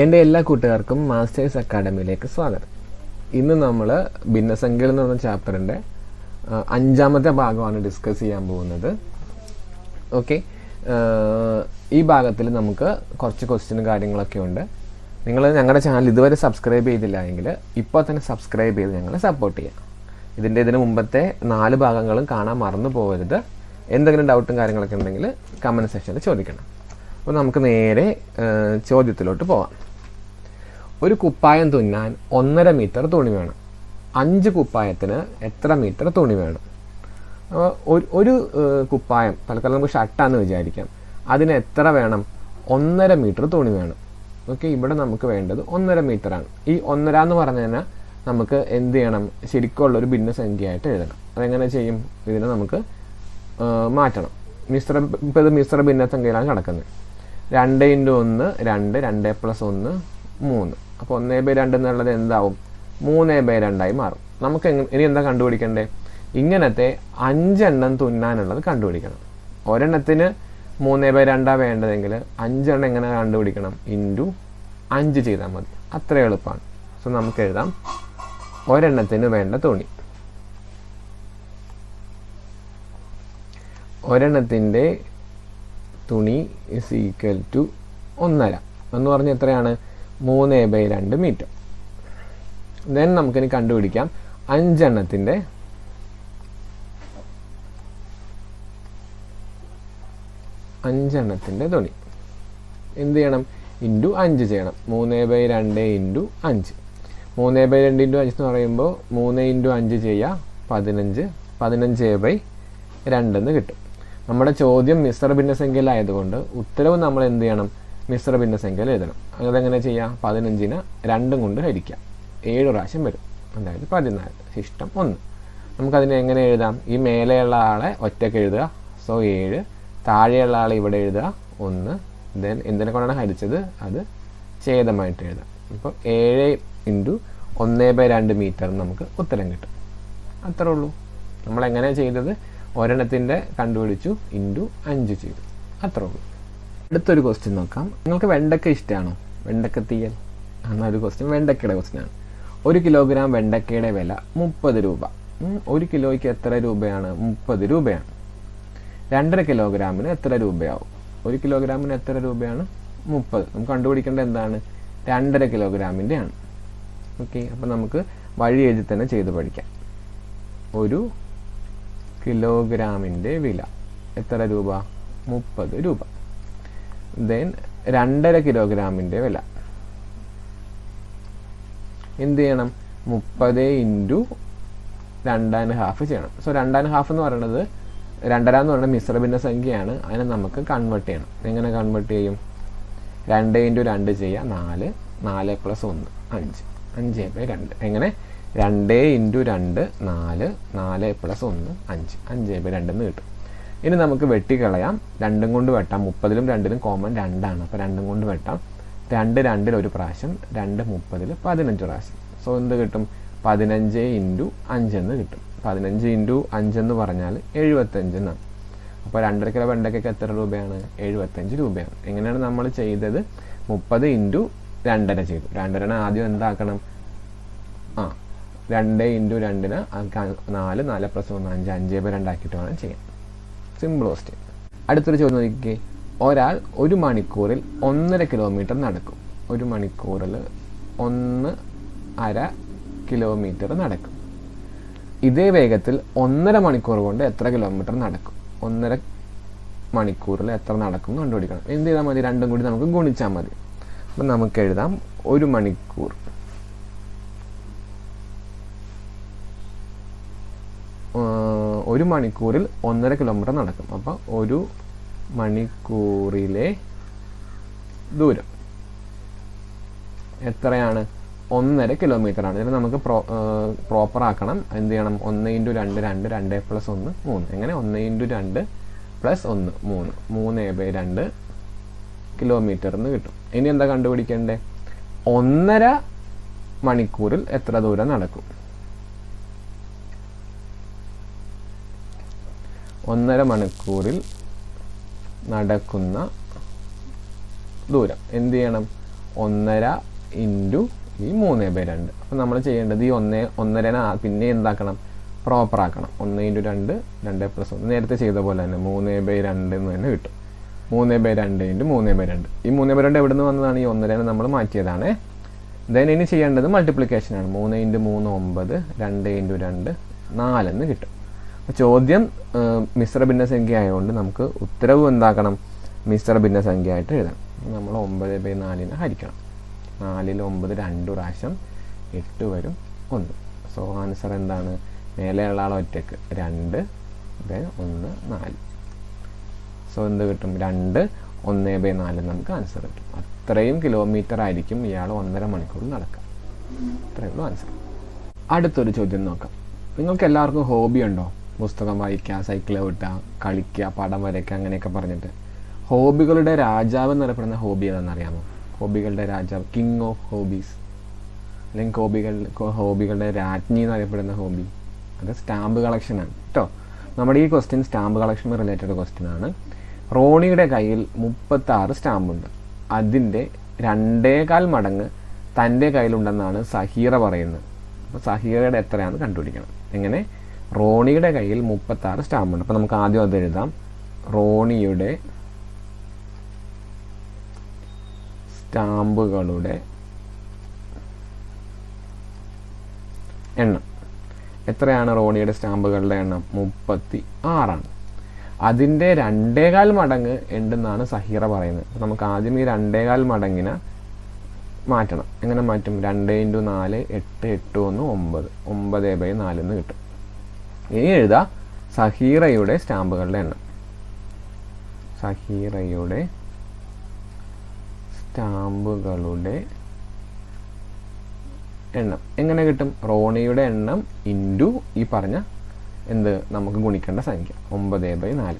എന്റെ എല്ലാ കൂട്ടുകാർക്കും മാസ്റ്റേഴ്സ് അക്കാഡമിയിലേക്ക് സ്വാഗതം. ഇന്ന് നമ്മൾ ഭിന്നസംഖ്യകൾ എന്ന് പറഞ്ഞ ചാപ്റ്ററിന്റെ അഞ്ചാമത്തെ ഭാഗമാണ് ഡിസ്കസ് ചെയ്യാൻ പോകുന്നത്. ഓക്കെ ഈ ഭാഗത്തിൽ നമുക്ക് കുറച്ച് ക്വസ്റ്റ്യനും കാര്യങ്ങളൊക്കെ ഉണ്ട്. നിങ്ങൾ ഞങ്ങളുടെ ചാനൽ ഇതുവരെ സബ്സ്ക്രൈബ് ചെയ്തില്ല എങ്കിൽ ഇപ്പോൾ തന്നെ സബ്സ്ക്രൈബ് ചെയ്ത് ഞങ്ങളെ സപ്പോർട്ട് ചെയ്യാം. ഇതിന്റെ ഇതിന് മുമ്പത്തെ നാല് ഭാഗങ്ങളും കാണാൻ മറന്നു പോകരുത്. എന്തെങ്കിലും ഡൗട്ടും കാര്യങ്ങളൊക്കെ ഉണ്ടെങ്കിൽ കമന്റ് സെക്ഷനിൽ ചോദിക്കണം. അപ്പോൾ നമുക്ക് നേരെ ചോദ്യത്തിലോട്ട് പോവാം. ഒരു കുപ്പായം തുന്നാൻ ഒന്നര മീറ്റർ തുണി വേണം. അഞ്ച് കുപ്പായത്തിന് എത്ര മീറ്റർ തുണി വേണം? ഒരു ഒരു കുപ്പായം തൽക്കാലം നമുക്ക് ഷർട്ടാന്ന് വിചാരിക്കാം. അതിന് എത്ര വേണം? ഒന്നര മീറ്റർ തുണി വേണം. ഓക്കെ ഇവിടെ നമുക്ക് വേണ്ടത് ഒന്നര മീറ്റർ ആണ് ഈ ഒന്നര എന്ന് പറഞ്ഞു കഴിഞ്ഞാൽ നമുക്ക് എന്ത് ചെയ്യണം? ശരിക്കുള്ള ഒരു ഭിന്നസംഖ്യയായിട്ട് എഴുതണം. അതെങ്ങനെ ചെയ്യും? ഇതിനെ നമുക്ക് മാറ്റണം. മിശ്ര ഇപ്പോൾ ഇത് മിശ്ര ഭിന്നസംഖ്യയിലാണ് കിടക്കുന്നത്. രണ്ട് ഇന്റു ഒന്ന് രണ്ട് രണ്ട് പ്ലസ് ഒന്ന് മൂന്ന്. അപ്പോൾ ഒന്നേ ബൈ രണ്ട് എന്നുള്ളത് എന്താവും? മൂന്നേ ബൈ രണ്ടായി മാറും. നമുക്ക് ഇനി എന്താ കണ്ടുപിടിക്കണ്ടേ? ഇങ്ങനത്തെ അഞ്ചെണ്ണം തുന്നാനുള്ളത് കണ്ടുപിടിക്കണം. ഒരെണ്ണത്തിന് മൂന്നേ ബൈ രണ്ടാ വേണ്ടതെങ്കിൽ അഞ്ചെണ്ണം എങ്ങനെ കണ്ടുപിടിക്കണം? ഇന്റു അഞ്ച് ചെയ്താൽ മതി. അത്ര എളുപ്പമാണ്. സോ നമുക്ക് എഴുതാം. ഒരെണ്ണത്തിന് വേണ്ട തുണി. ഒരെണ്ണത്തിന്റെ തുണി ഇസ് ഈക്വൽ ടു ഒന്നര. എന്ന് പറഞ്ഞാൽ എത്രയാണ്? മൂന്ന് ബൈ രണ്ട് മീറ്റർ. ദെൻ നമുക്കിനി കണ്ടുപിടിക്കാം. അഞ്ചെണ്ണത്തിന്റെ അഞ്ചെണ്ണത്തിന്റെ തുണി എന്ത് ചെയ്യണം? ഇന്റു അഞ്ച് ചെയ്യണം. മൂന്ന് ബൈ രണ്ട് ഇന്റു അഞ്ച്. മൂന്ന് ബൈ രണ്ട് ഇന്റു അഞ്ച് എന്ന് പറയുമ്പോൾ മൂന്ന് ഇന്റു അഞ്ച് ചെയ്യുക പതിനഞ്ച്. പതിനഞ്ച് ബൈ രണ്ടെന്ന് കിട്ടും. നമ്മുടെ ചോദ്യം മിശ്ര ഭിന്നസംഖ്യയിലായതുകൊണ്ട് ഉത്തരവ് നമ്മൾ എന്ത് ചെയ്യണം? മിശ്ര ഭിന്നസംഖ്യയിൽ എഴുതണം. അതെങ്ങനെ ചെയ്യാം? പതിനഞ്ചിന് രണ്ടും കൊണ്ട് ഹരിക്കാം. ഏഴ് പ്രാവശ്യം വരും. അതായത് പതിനാല്. ശിഷ്ടം ഒന്ന്. നമുക്കതിനെ എങ്ങനെ എഴുതാം? ഈ മേലെയുള്ള ആളെ ഒറ്റയ്ക്ക് എഴുതുക. സോ ഏഴ്. താഴെയുള്ള ആളെ ഇവിടെ എഴുതുക. ഒന്ന്. ദെൻ എന്തിനെ കൊണ്ടാണ് ഹരിച്ചത്? അത് ഛേദമായിട്ട് എഴുതാം. അപ്പോൾ ഏഴ് ഇന്റു ഒന്നേ ബൈ രണ്ട് മീറ്റർ നമുക്ക് ഉത്തരം കിട്ടും. അത്രേ ഉള്ളൂ. നമ്മൾ എങ്ങനെയാണ് ചെയ്തത്? ഒരെണ്ണത്തിന്റെ കണ്ടുപിടിച്ചു ഇന്റു അഞ്ച് ചെയ്തു. അത്രേ ഉള്ളൂ. അടുത്തൊരു ക്വസ്റ്റ്യൻ നോക്കാം. നിങ്ങൾക്ക് വെണ്ടക്ക ഇഷ്ടമാണോ വെണ്ടക്ക തീയൽ. എന്നൊരു ക്വസ്റ്റ്യൻ വെണ്ടക്കയുടെ ക്വസ്റ്റ്യനാണ് ഒരു കിലോഗ്രാം വെണ്ടക്കയുടെ വില മുപ്പത് രൂപ. ഒരു കിലോയ്ക്ക് എത്ര രൂപയാണ്? മുപ്പത് രൂപയാണ്. രണ്ടര കിലോഗ്രാമിന് എത്ര രൂപയാവും? ഒരു കിലോഗ്രാമിന് എത്ര രൂപയാണ്? മുപ്പത്. നമുക്ക് കണ്ടുപിടിക്കേണ്ട എന്താണ്? രണ്ടര കിലോഗ്രാമിന്റെ ആണ്. ഓക്കെ അപ്പം നമുക്ക് വഴി എഴുതി തന്നെ ചെയ്ത് പഠിക്കാം. ഒരു കിലോഗ്രാമിന്റെ വില എത്ര രൂപ? മുപ്പത് രൂപ. ദെൻ രണ്ടര കിലോഗ്രാമിന്റെ വില. എന്ത് ചെയ്യണം? മുപ്പത് ഇന്റു രണ്ടാൻ ഹാഫ് ചെയ്യണം. സോ രണ്ടാൻ ഹാഫ് എന്ന് പറയുന്നത് രണ്ടര എന്ന് പറയുന്നത് മിശ്രഭിന്ന സംഖ്യയാണ്. അതിനെ നമുക്ക് കൺവേർട്ട് ചെയ്യണം. എങ്ങനെ കൺവേർട്ട് ചെയ്യും? രണ്ട് ഇന്റു രണ്ട് ചെയ്യുക നാല്. നാല് പ്ലസ് ഒന്ന് അഞ്ച്. അഞ്ച് ബൈ രണ്ട്. എങ്ങനെ? രണ്ട് ഇന്റു രണ്ട് നാല്. നാല് പ്ലസ് ഒന്ന് അഞ്ച്. അഞ്ച് ബൈ രണ്ടെന്ന് കിട്ടും. ഇനി നമുക്ക് വെട്ടിക്കളയാം. രണ്ടും കൊണ്ട് വെട്ടാം. മുപ്പതിലും രണ്ടിലും കോമൺ രണ്ടാണ്. അപ്പോൾ രണ്ടും കൊണ്ട് വെട്ടാം. രണ്ട് രണ്ടിൽ ഒരു പ്രാവശ്യം രണ്ട് മുപ്പതിൽ പതിനഞ്ച് പ്രാവശ്യം. സോ എന്ത് കിട്ടും? പതിനഞ്ച് ഇന്റു അഞ്ചെന്ന് കിട്ടും. പതിനഞ്ച് ഇന്റു അഞ്ചെന്ന് പറഞ്ഞാൽ എഴുപത്തഞ്ച് എന്നാണ്. അപ്പോൾ രണ്ടര കിലോ വെണ്ടയ്ക്കൊക്കെ എത്ര രൂപയാണ്? എഴുപത്തഞ്ച് രൂപയാണ്. എങ്ങനെയാണ് നമ്മൾ ചെയ്തത്? മുപ്പത് ഇന്റു രണ്ടര ചെയ്തു. രണ്ടരനെ ആദ്യം എന്താക്കണം? ആ രണ്ട് ഇന്റു രണ്ടിന് നാല് നാല് പ്ലസ് ഒന്ന് അഞ്ച്. അഞ്ച് രണ്ടാക്കിയിട്ട് വേണം ചെയ്യാൻ. സിമ്പിൾ ക്വസ്റ്റ്യൻ അടുത്തൊരു ചോദ്യം നോക്കിക്കേ. ഒരാൾ ഒരു മണിക്കൂറിൽ ഒന്നര കിലോമീറ്റർ നടക്കും. ഒരു മണിക്കൂറിൽ ഒന്ന് അര കിലോമീറ്റർ നടക്കും. ഇതേ വേഗത്തിൽ ഒന്നര മണിക്കൂർ കൊണ്ട് എത്ര കിലോമീറ്റർ നടക്കും? ഒന്നര മണിക്കൂറിൽ എത്ര നടക്കും കണ്ടുപിടിക്കണം. എന്ത് ചെയ്താൽ മതി? രണ്ടും കൂടി നമുക്ക് ഗുണിച്ചാൽ മതി. അപ്പം നമുക്ക് എഴുതാം. ഒരു മണിക്കൂർ ഒരു മണിക്കൂറിൽ ഒന്നര കിലോമീറ്റർ നടക്കും. അപ്പം ഒരു മണിക്കൂറിലെ ദൂരം എത്രയാണ്? ഒന്നര കിലോമീറ്റർ ആണ്. ഇതിന് നമുക്ക് പ്രോ പ്രോപ്പർ ആക്കണം. എന്ത് ചെയ്യണം? ഒന്ന് ഇന്റു രണ്ട് രണ്ട് രണ്ട് പ്ലസ് ഒന്ന് മൂന്ന്. എങ്ങനെ? ഒന്ന് ഇന്റു രണ്ട് പ്ലസ് ഒന്ന് മൂന്ന്. മൂന്ന് ബൈ രണ്ട് കിലോമീറ്റർ എന്ന് കിട്ടും. ഇനി എന്താ കണ്ടുപിടിക്കേണ്ടത് ഒന്നര മണിക്കൂറിൽ എത്ര ദൂരം നടക്കും? ഒന്നര മണിക്കൂറിൽ നടക്കുന്ന ദൂരം. എന്ത് ചെയ്യണം? ഒന്നര ഇന്റു ഈ മൂന്ന് ബൈ രണ്ട്. അപ്പോൾ നമ്മൾ ചെയ്യേണ്ടത് ഈ ഒന്ന് ഒന്നരനെ പിന്നെ എന്താക്കണം? പ്രോപ്പർ ആക്കണം. ഒന്ന് ഇന്റു രണ്ട് രണ്ട് പ്ലസ് ഒന്ന്. നേരത്തെ ചെയ്ത പോലെ തന്നെ മൂന്ന് ബൈ രണ്ട് എന്ന് തന്നെ കിട്ടും. മൂന്ന് ബൈ രണ്ട് ഇന്റു മൂന്ന് ബൈ രണ്ട്. ഈ മൂന്ന് ബൈ രണ്ട് എവിടെ നിന്ന് വന്നതാണ്? ഈ ഒന്നരനെ നമ്മൾ മാറ്റിയതാണ്. ദെൻ ഇനി ചെയ്യേണ്ടത് മൾട്ടിപ്ലിക്കേഷനാണ് മൂന്ന് ഇന്റു മൂന്ന് ഒമ്പത് രണ്ട് ഇന്റു രണ്ട് നാലെന്ന് കിട്ടും. ചോദ്യം മിശ്ര ഭിന്നസംഖ്യ ആയതുകൊണ്ട് നമുക്ക് ഉത്തരവ് എന്താക്കണം? മിശ്ര ഭിന്നസംഖ്യ ആയിട്ട് എഴുതണം. നമ്മൾ ഒമ്പത് ബൈ നാലിനെ ഹരിക്കണം. നാലിൽ ഒമ്പത് രണ്ട് പ്രാവശ്യം എട്ട് വരും ഒന്ന്. സോ ആൻസർ എന്താണ്? മേലെയുള്ള ആൾ ഒറ്റയ്ക്ക്. രണ്ട് ബൈ ഒന്ന് നാല്. സോ എന്ത് കിട്ടും? രണ്ട് ഒന്ന് ബൈ നാല് നമുക്ക് ആൻസർ കിട്ടും. അത്രയും കിലോമീറ്റർ ആയിരിക്കും ഇയാൾ ഒന്നര മണിക്കൂർ നടക്കുക. അത്രയേ ഉള്ളൂ ആൻസർ അടുത്തൊരു ചോദ്യം നോക്കാം. നിങ്ങൾക്ക് എല്ലാവർക്കും ഹോബി ഉണ്ടോ? പുസ്തകം വായിക്കുക സൈക്കിൾ വിട്ടാം കളിക്കുക പടം വരയ്ക്കുക അങ്ങനെയൊക്കെ പറഞ്ഞിട്ട്. ഹോബികളുടെ രാജാവ് എന്നറിയപ്പെടുന്ന ഹോബി ഏതാണെന്ന് അറിയാമോ? ഹോബികളുടെ രാജാവ് കിങ് ഓഫ് ഹോബീസ് അല്ലെങ്കിൽ ഹോബികൾ ഹോബികളുടെ രാജ്ഞി എന്നറിയപ്പെടുന്ന ഹോബി. അത് സ്റ്റാമ്പ് കളക്ഷനാണ് കേട്ടോ നമ്മുടെ ഈ question stamp collection related question ആണ്. റോണിയുടെ കയ്യിൽ മുപ്പത്തി ആറ് സ്റ്റാമ്പുണ്ട് അതിന്റെ രണ്ടേകാൽ മടങ്ങ് തന്റെ കയ്യിലുണ്ടെന്നാണ് സഹീറ പറയുന്നത്. അപ്പോൾ സഹീറയുടെ എത്രയാണെന്ന് കണ്ടുപിടിക്കണം. എങ്ങനെ? റോണിയുടെ കയ്യിൽ മുപ്പത്തി ആറ് സ്റ്റാമ്പുണ്ട്. അപ്പോൾ നമുക്ക് ആദ്യം അത് എഴുതാം. റോണിയുടെ സ്റ്റാമ്പുകളുടെ എണ്ണം. എത്രയാണ് റോണിയുടെ സ്റ്റാമ്പുകളുടെ എണ്ണം? മുപ്പത്തി ആറാണ് അതിന്റെ രണ്ടേകാൽ മടങ്ങ് ഉണ്ടെന്നാണ് സഹീറ പറയുന്നത്. നമുക്ക് ആദ്യം ഈ രണ്ടേകാൽ മടങ്ങിനെ മാറ്റണം. എങ്ങനെ മാറ്റും? രണ്ട് ഇന്റു നാല് എട്ട് എട്ട് ഒന്ന് ഒമ്പത്. ഒമ്പത് ബൈ നാല് എന്ന് കിട്ടും. ഇനി എഴുതാം സഹീറയുടെ സ്റ്റാമ്പുകളുടെ എണ്ണം. സഹീറയുടെ സ്റ്റാമ്പുകളുടെ എണ്ണം. എങ്ങനെ കിട്ടും? റോണിയുടെ എണ്ണം ഇന്റു ഈ പറഞ്ഞ എന്ത് നമുക്ക് ഗുണിക്കേണ്ട സംഖ്യ. ഒമ്പത് ബൈ നാല്.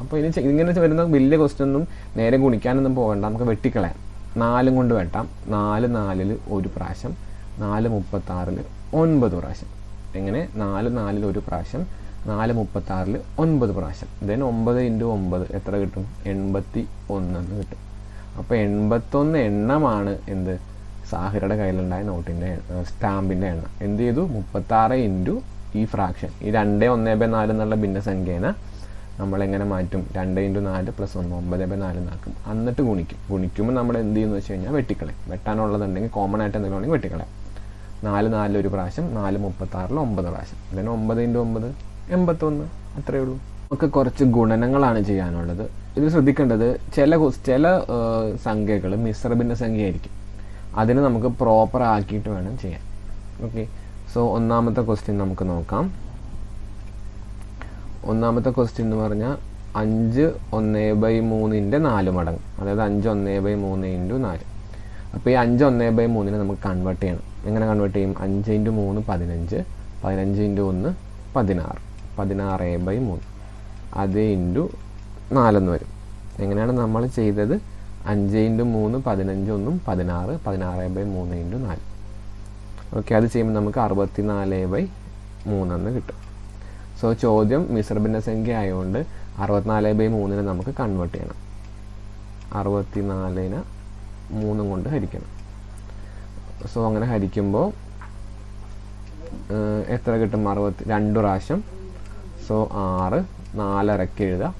അപ്പോൾ ഇനി ഇങ്ങനെ വരുന്ന വലിയ ക്വസ്റ്റ്യൻ ഒന്നും നേരെ ഗുണിക്കാനൊന്നും പോകണ്ട. നമുക്ക് വെട്ടിക്കളയാം. നാലും കൊണ്ട് വെട്ടാം. നാല് നാലിൽ ഒരു പ്രാവശ്യം. നാല് മുപ്പത്താറിൽ ഒൻപത് പ്രാവശ്യം. എങ്ങനെ? നാല് നാലിൽ ഒരു പ്രാവശ്യം നാല് മുപ്പത്താറിൽ ഒൻപത് പ്രാവശ്യം. ദെൻ ഒമ്പത് ഇന്റു ഒമ്പത് എത്ര കിട്ടും? എൺപത്തി ഒന്നെന്ന് കിട്ടും. അപ്പോൾ എൺപത്തൊന്ന് എണ്ണമാണ് എന്ത്? സാഹിറയുടെ കയ്യിലുണ്ടായ നോട്ടിന്റെ സ്റ്റാമ്പിന്റെ എണ്ണം. എന്ത് ചെയ്തു? മുപ്പത്താറ് ഇന്റു ഈ ഫ്രാക്ഷൻ ഈ രണ്ട് ഒന്ന് ബൈ നാല് എന്നുള്ള ഭിന്നസംഖ്യേന നമ്മൾ എങ്ങനെ മാറ്റും? രണ്ട് ഇന്റു നാല് പ്ലസ് ഒന്ന് ഒമ്പത് ബൈ നാല് എന്നാക്കും എന്നിട്ട് ഗുണിക്കും. ഗുണിക്കുമ്പോൾ നമ്മൾ എന്ത് ചെയ്യുന്നു വെച്ച് കഴിഞ്ഞാൽ വെട്ടിക്കളയും. വെട്ടാനുള്ളതുണ്ടെങ്കിൽ കോമൺ ആയിട്ട് എന്തെങ്കിലും ഉണ്ടെങ്കിൽ വെട്ടിക്കളയാം. നാല് നാലിൽ ഒരു പ്രാവശ്യം നാല് മുപ്പത്താറിൽ ഒമ്പത് പ്രാവശ്യം. അല്ലെങ്കിൽ ഒമ്പത് ഇന്റു ഒമ്പത് എൺപത്തൊന്ന് അത്രയേ ഉള്ളൂ. നമുക്ക് കുറച്ച് ഗുണനങ്ങളാണ് ചെയ്യാനുള്ളത്. ഇത് ശ്രദ്ധിക്കേണ്ടത് ചില ചില സംഖ്യകൾ മിശ്രഭിന്ന സംഖ്യയായിരിക്കും. അതിന് നമുക്ക് പ്രോപ്പർ ആക്കിയിട്ട് വേണം ചെയ്യാൻ. ഓക്കെ സോ ഒന്നാമത്തെ ക്വസ്റ്റ്യൻ നമുക്ക് നോക്കാം. ഒന്നാമത്തെ ക്വസ്റ്റ്യൻ എന്ന് പറഞ്ഞാൽ അഞ്ച് ഒന്ന് ബൈ മൂന്നിന്റെ നാല് മടങ്ങ്. അതായത് അഞ്ച് ഒന്ന് ബൈ മൂന്ന് ഇന്റു നാല്. അപ്പോൾ ഈ അഞ്ച് ഒന്ന് ബൈ മൂന്നിനെ നമുക്ക് കൺവേർട്ട് ചെയ്യണം. എങ്ങനെ കൺവേർട്ട് ചെയ്യും? അഞ്ച് ഇന്റു മൂന്ന് പതിനഞ്ച് പതിനഞ്ച് ഇന്റു ഒന്ന് പതിനാറ്. പതിനാറ് ബൈ മൂന്ന്. അത് ഇന്റു നാലെന്ന് വരും. എങ്ങനെയാണ് നമ്മൾ ചെയ്തത്? അഞ്ച് ഇന്റു മൂന്ന് പതിനഞ്ച് ഒന്നും പതിനാറ് പതിനാറ് ബൈ മൂന്ന് ഇന്റു നാല്. ഓക്കെ അത് ചെയ്യുമ്പോൾ നമുക്ക് അറുപത്തി നാല് ബൈ മൂന്നെന്ന് കിട്ടും. സോ ചോദ്യം മിശ്രഭിന്ന സംഖ്യ ആയതുകൊണ്ട് അറുപത്തിനാല് ബൈ മൂന്നിനെ നമുക്ക് കൺവേർട്ട് ചെയ്യണം. അറുപത്തി നാലിന് മൂന്നും കൊണ്ട് ഹരിക്കണം. സോ അങ്ങനെ ഹരിക്കുമ്പോൾ എത്ര കിട്ടും? അറുപത്തി രണ്ട് പ്രാവശ്യം. സോ ആറ് നാലരക്ക് എഴുതുക.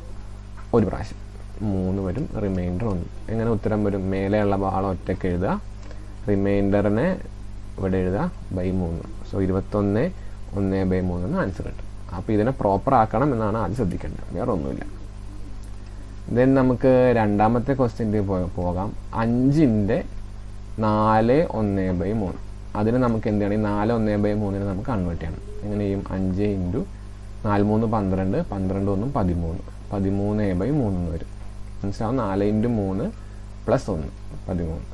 ഒരു പ്രാവശ്യം. മൂന്ന് വരും റിമൈൻഡർ ഒന്ന്. എങ്ങനെ ഉത്തരം വരും? മേലെയുള്ള ഭാഗം ഒറ്റയ്ക്ക് എഴുതുക. റിമൈൻഡറിനെ ഇവിടെ എഴുതുക ബൈ മൂന്ന്. സോ ഇരുപത്തൊന്ന് ഒന്ന് ബൈ മൂന്ന് എന്ന് ആൻസർ കിട്ടും. അപ്പോൾ ഇതിനെ പ്രോപ്പർ ആക്കണം എന്നാണ് ആദ്യം ശ്രദ്ധിക്കേണ്ടത്. വേറെ ഒന്നുമില്ല. ദെൻ നമുക്ക് രണ്ടാമത്തെ ക്വസ്റ്റ്യന്റെ പോകാം. അഞ്ചിന്റെ നാല് ഒന്ന് ബൈ മൂന്ന്. അതിന് നമുക്ക് എന്ത് ചെയ്യണം? ഈ നാല് ഒന്ന് ബൈ മൂന്നിന് നമുക്ക് കൺവേർട്ട് ചെയ്യണം. എങ്ങനെ ചെയ്യും? അഞ്ച് ഇന്റു നാല് മൂന്ന് പന്ത്രണ്ട് പന്ത്രണ്ട് ഒന്നും പതിമൂന്ന്. പതിമൂന്ന് എ ബൈ മൂന്ന് വരും. മനസ്സിലാവും നാല് ഇന്റു മൂന്ന് പ്ലസ് ഒന്ന് പതിമൂന്ന്.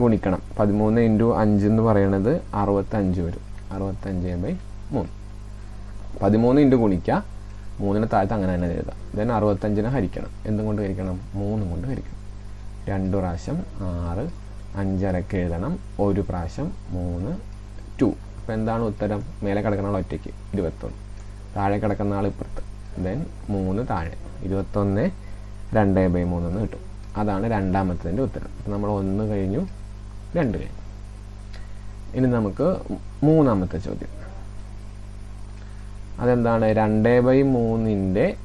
ഗുണിക്കണം. പതിമൂന്ന് ഇന്റു അഞ്ച് എന്ന് പറയണത് അറുപത്തഞ്ച് വരും. അറുപത്തഞ്ച് ബൈ മൂന്ന്. പതിമൂന്ന് ഇന്റു ഗുണിക്കുക. മൂന്നിന് താഴത്ത് അങ്ങനെ തന്നെ എഴുതാം. ദെൻ അറുപത്തഞ്ചിനെ ഹരിക്കണം. എന്തും കൊണ്ട് ഹരിക്കണം? മൂന്നും കൊണ്ട് ഹരിക്കണം. രണ്ട് പ്രാവശ്യം ആറ് അഞ്ചരക്ക് എഴുതണം. ഒരു പ്രാവശ്യം മൂന്ന് ടു അപ്പോൾ എന്താണ് ഉത്തരം? മേലെ കിടക്കുന്ന ആൾ ഒറ്റയ്ക്ക്. ഇരുപത്തൊന്ന്. താഴെ കിടക്കുന്ന ആൾ ഇപ്പുറത്ത്. ദെൻ മൂന്ന് താഴെ. ഇരുപത്തൊന്ന് രണ്ട് ബൈ മൂന്നെന്ന് കിട്ടും. അതാണ് രണ്ടാമത്തതിന്റെ ഉത്തരം. നമ്മൾ ഒന്ന് കഴിഞ്ഞു രണ്ട് കഴിഞ്ഞു. ഇനി നമുക്ക് മൂന്നാമത്തെ ചോദ്യം. അതെന്താണ്? രണ്ട് ബൈ മൂന്നിന്റെ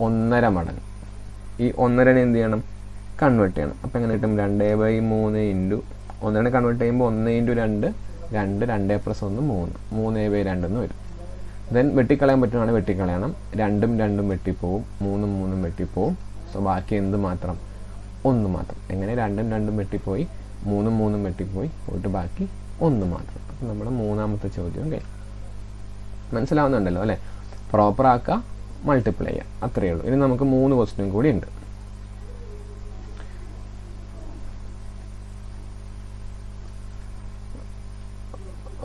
ഒന്നര മടങ്ങ്. ഈ ഒന്നരനെ എന്ത് ചെയ്യണം? കൺവേർട്ട് ചെയ്യണം. അപ്പോൾ എങ്ങനെ കിട്ടും? രണ്ട് ബൈ മൂന്ന് ഇന്റു ഒന്നാണ് കൺവേർട്ട് ചെയ്യുമ്പോൾ ഒന്ന് ഇന്റു രണ്ട് രണ്ട് രണ്ട് പ്ലസ് ഒന്ന് മൂന്ന്. മൂന്ന് ബൈ രണ്ടെന്ന് വരും. ദെൻ വെട്ടിക്കളയാൻ പറ്റുവാണെങ്കിൽ വെട്ടിക്കളയണം. രണ്ടും രണ്ടും വെട്ടിപ്പോവും. മൂന്നും മൂന്നും വെട്ടിപ്പോവും. സോ ബാക്കി എന്ത് മാത്രം? ഒന്ന് മാത്രം. എങ്ങനെ? രണ്ടും രണ്ടും വെട്ടിപ്പോയി. മൂന്നും മൂന്നും വെട്ടിപ്പോയി. പോയിട്ട് ബാക്കി ഒന്ന് മാത്രം. അപ്പം നമ്മുടെ മൂന്നാമത്തെ ചോദ്യം കഴിഞ്ഞു. മനസ്സിലാവുന്നുണ്ടല്ലോ അല്ലേ? പ്രോപ്പർ ആക്കുക മൾട്ടിപ്ലൈ ചെയ്യുക. അത്രയേ ഉള്ളൂ. ഇനി നമുക്ക് മൂന്ന് ക്വസ്റ്റ്യൻ കൂടി ഉണ്ട്.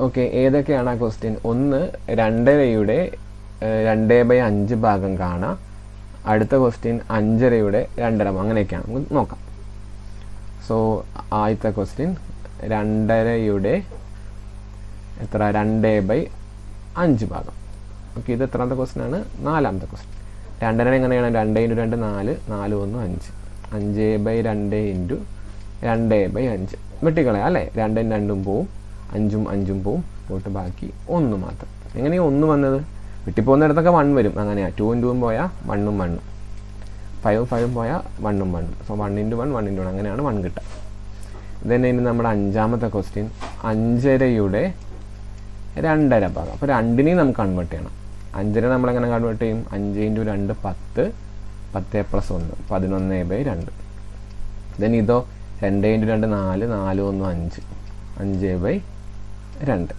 ഓക്കെ ഏതൊക്കെയാണ് ആ ക്വസ്റ്റ്യൻ ഒന്ന് രണ്ടരയുടെ രണ്ട് ബൈ അഞ്ച് ഭാഗം കാണാം. അടുത്ത ക്വസ്റ്റ്യൻ അഞ്ചരയുടെ രണ്ടര അങ്ങനെയൊക്കെയാണ്. നമുക്ക് നോക്കാം. സോ ആദ്യത്തെ ക്വസ്റ്റ്യൻ രണ്ടരയുടെ എത്ര? രണ്ട് ബൈ അഞ്ച് ഭാഗം. ഓക്കെ ഇത് എത്രാമത്തെ ക്വസ്റ്റ്യൻ ആണ്? നാലാമത്തെ ക്വസ്റ്റ്യൻ രണ്ടര എങ്ങനെയാണ്? രണ്ട് ഇന്റു രണ്ട് നാല്. നാല് ഒന്ന് അഞ്ച്. അഞ്ച് ബൈ രണ്ട് ഇന്റു രണ്ട് ബൈ അഞ്ച്. വെട്ടിക്കളയാം അല്ലേ? രണ്ടും രണ്ടും പോവും. അഞ്ചും അഞ്ചും പോവും. പോയിട്ട് ബാക്കി ഒന്ന് മാത്രം. എങ്ങനെയാണ് ഒന്ന് വന്നത്? വെട്ടിപ്പോകുന്നിടത്തൊക്കെ വൺ വരും. അങ്ങനെയാണ് ടൂവും ടൂവും പോയാൽ വണ്ണും വണ്ണും ഫൈവും ഫൈവും പോയാൽ വണ്ണും വണ്ണും so one into one one into one അങ്ങനെയാണ് വൺ കിട്ടുക. ഇതന്നെ ഇനി നമ്മുടെ അഞ്ചാമത്തെ ക്വസ്റ്റ്യൻ അഞ്ചരയുടെ രണ്ടര ഭാഗം. അപ്പോൾ രണ്ടിനെയും നമുക്ക് കൺവേർട്ട് ചെയ്യണം. അഞ്ചര നമ്മളെങ്ങനെ കൺവേർട്ട് ചെയ്യും? അഞ്ച് ഇന്റു രണ്ട് പത്ത്. പത്ത് പ്ലസ് ഒന്ന്. പതിനൊന്ന് ബൈ രണ്ട്. ദെൻ ഇതോ. രണ്ട് ഇന്റു രണ്ട് നാല്. നാല് ഒന്ന് അഞ്ച്. അഞ്ച് ബൈ രണ്ട്.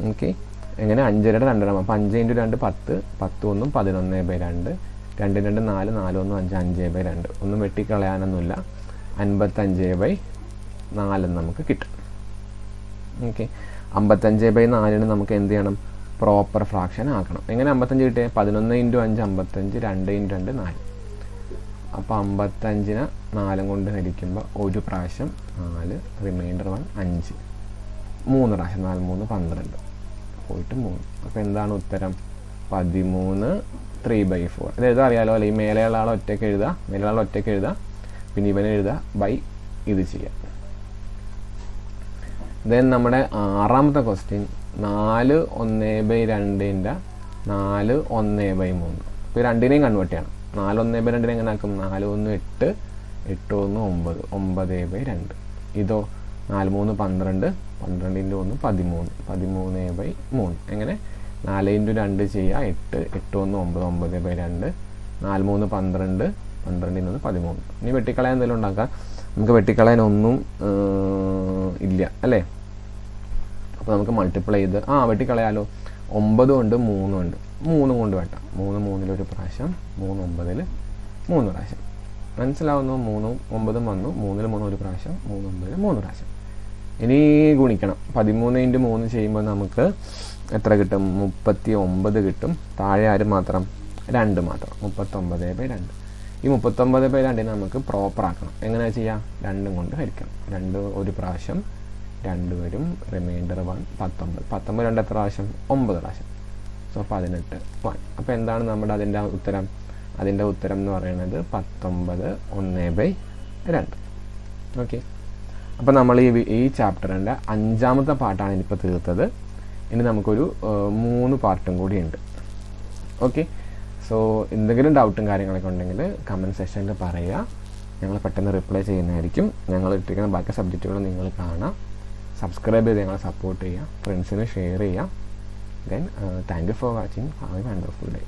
ഓക്കെ എങ്ങനെ? അഞ്ചരയുടെ രണ്ടെണ്ണം. അപ്പോൾ അഞ്ച് ഇന്റു രണ്ട് പത്ത്. പത്ത് ഒന്നും പതിനൊന്ന് ബൈ രണ്ട്. രണ്ട് രണ്ട് നാല്. നാല് ഒന്നും അഞ്ച്. അഞ്ച് ബൈ രണ്ട്. ഒന്നും വെട്ടിക്കളയാനൊന്നുമില്ല. അൻപത്തഞ്ച് ബൈ നാലെന്ന് നമുക്ക് കിട്ടും. ഓക്കെ അമ്പത്തഞ്ച് ബൈ നാലിന് നമുക്ക് എന്ത് ചെയ്യണം? പ്രോപ്പർ ഫ്രാക്ഷൻ ആക്കണം. എങ്ങനെ അമ്പത്തഞ്ച് കിട്ടിയാൽ പതിനൊന്ന് ഇന്റു അഞ്ച് അമ്പത്തഞ്ച് രണ്ട് ഇന്റു രണ്ട് നാല്. അപ്പോൾ അമ്പത്തഞ്ചിന് നാലും കൊണ്ട് ഹരിക്കുമ്പോൾ ഒരു പ്രാവശ്യം നാല് റിമൈൻഡർ വൺ അഞ്ച്. മൂന്ന് പ്രാവശ്യം നാല് മൂന്ന് പന്ത്രണ്ട്. പോയിട്ട് മൂന്ന്. അപ്പോൾ എന്താണ് ഉത്തരം? പതിമൂന്ന് ത്രീ ബൈ ഫോർ ഇത് എഴുതാൻ അറിയാലോ അല്ലെ? ഈ മേലെയുള്ള ആൾ ഒറ്റയ്ക്ക് എഴുതുക മേലെയുള്ള ആൾ ഒറ്റയ്ക്ക് എഴുതുക പിന്നെ ഇവനെ എഴുതുക ബൈ ഇത് ചെയ്യാം. ദെൻ നമ്മുടെ ആറാമത്തെ ക്വസ്റ്റ്യൻ നാല് ഒന്ന് ബൈ രണ്ടിന്റെ നാല് ഒന്ന് ബൈ മൂന്ന്. ഇപ്പോൾ രണ്ടിനെയും കൺവേർട്ട് ചെയ്യണം. നാല് ഒന്ന് ബൈ രണ്ടിനെ എങ്ങനെ ആക്കും? നാല് ഒന്ന് എട്ട് എട്ട് ഒന്ന് ഒമ്പത്. ഒമ്പത് ബൈ രണ്ട്. ഇതോ നാല് മൂന്ന് പന്ത്രണ്ട് പന്ത്രണ്ട് ഇന്റു ഒന്ന് പതിമൂന്ന്. പതിമൂന്ന് ബൈ മൂന്ന്. എങ്ങനെ? നാല് ഇന്റു രണ്ട് ചെയ്യുക എട്ട് എട്ട് ഒന്ന് ഒമ്പത് ഒമ്പത് ബൈ രണ്ട്. നാല് മൂന്ന് പന്ത്രണ്ട് പന്ത്രണ്ട് നിന്ന് പതിമൂന്ന്. ഇനി വെട്ടിക്കളയാൻ എന്തെങ്കിലും ഉണ്ടാക്കാം? നമുക്ക് വെട്ടിക്കളയാൻ ഒന്നും ഇല്ല. അല്ലേ? അപ്പോൾ നമുക്ക് മൾട്ടിപ്ലൈ ചെയ്ത് ആ വെട്ടിക്കളയാലോ? ഒമ്പതും ഉണ്ട് മൂന്നും ഉണ്ട് മൂന്നും കൊണ്ട് വെട്ടാം മൂന്ന് മൂന്നിലൊരു പ്രാവശ്യം മൂന്ന് ഒമ്പതിൽ മൂന്ന് പ്രാവശ്യം. മനസ്സിലാവുന്നു മൂന്നും ഒമ്പതും വന്നു മൂന്നിൽ മൂന്ന് ഒരു പ്രാവശ്യം മൂന്ന് ഒമ്പതിൽ മൂന്ന് പ്രാവശ്യം. ഇനി ഗുണിക്കണം. പതിമൂന്ന് ഇന്റു മൂന്ന് ചെയ്യുമ്പോൾ നമുക്ക് എത്ര കിട്ടും? മുപ്പത്തി ഒമ്പത് കിട്ടും. താഴെ ആര് മാത്രം? രണ്ട് മാത്രം. മുപ്പത്തൊമ്പത് ബൈ രണ്ട്. ഈ മുപ്പത്തൊമ്പത് ബൈ രണ്ടിനെ നമുക്ക് പ്രോപ്പർ ആക്കണം. ചെയ്യുക ചെയ്യാം? രണ്ടും കൊണ്ട് ഹരിക്കണം. രണ്ട് ഒരു പ്രാവശ്യം രണ്ട് വരും റിമൈൻഡർ വൺ പത്തൊമ്പത്. പത്തൊമ്പത് രണ്ട് എത്ര പ്രാവശ്യം? ഒമ്പത് പ്രാവശ്യം. സോ പതിനെട്ട് വൺ അപ്പോൾ എന്താണ് നമ്മുടെ അതിന്റെ ഉത്തരം? അതിന്റെ ഉത്തരം എന്ന് പറയുന്നത് പത്തൊമ്പത് ഒന്ന് ബൈ രണ്ട്. ഓക്കെ അപ്പോൾ നമ്മൾ ഈ ഈ ചാപ്റ്ററിന്റെ അഞ്ചാമത്തെ പാട്ടാണ് ഇനിയിപ്പോൾ തീർത്തത്. ഇനി നമുക്കൊരു മൂന്ന് പാർട്ടും കൂടി ഉണ്ട്. ഓക്കെ സോ എന്തെങ്കിലും ഡൗട്ടും കാര്യങ്ങളൊക്കെ ഉണ്ടെങ്കിൽ കമന്റ് സെക്ഷനിൽ പറയുക. ഞങ്ങൾ പെട്ടെന്ന് റിപ്ലൈ ചെയ്യുന്നതായിരിക്കും. ഞങ്ങൾ ഇട്ടിരിക്കുന്ന ബാക്കി സബ്ജക്റ്റുകൾ നിങ്ങൾ കാണാം. സബ്സ്ക്രൈബ് ചെയ്ത് ഞങ്ങളെ സപ്പോർട്ട് ചെയ്യുക ഫ്രണ്ട്സിനെ ഷെയർ ചെയ്യുക then thank you for watching have a wonderful day